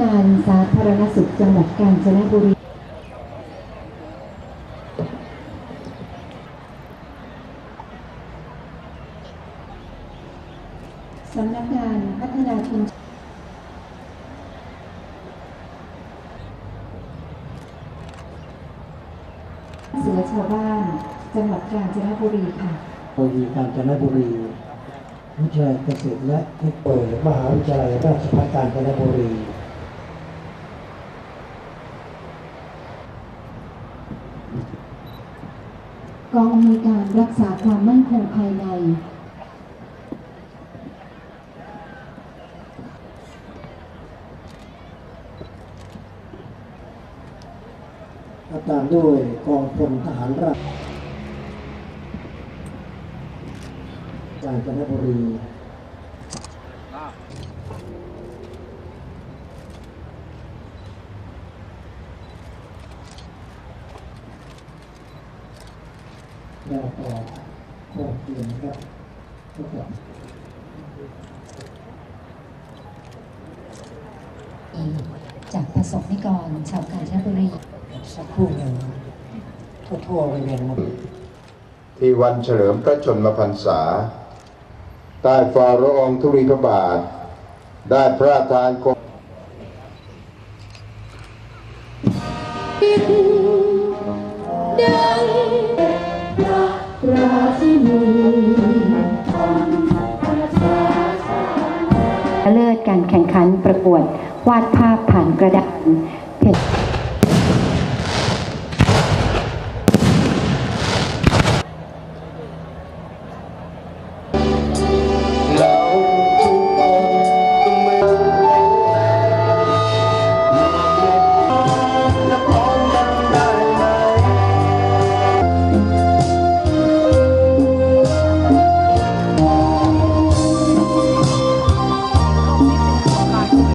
การสาธารณสุขจังหวัดกาญจนบุรีสำนักงานพัฒนาชุมชนเสือชาวบ้านจังหวัดกาญจนบุรีค่ะโรงเรียนกาญจนบุรีวิทยาลัยเกษตรและเทคโนโลยีมหาวิทยาลัยราชภัฏกาญจนบุรี กองอำนวยการรักษาความมั่นคงภายในและตามด้วยกองพลทหารราบการจนบุรี แล้วก็โคเกียนครับทุกคนจากประสบนิกรชาวกาญจนบุรีสักครู่หนึ่งทั่วๆไปเวียนหมดที่วันเฉลิมพระชนมพรรษา ใต้ฝ่าละองธุลีพระบาท ได้พระราชทานกอง การแข่งขันประกวดวาดภาพผ่านกระดานเพชร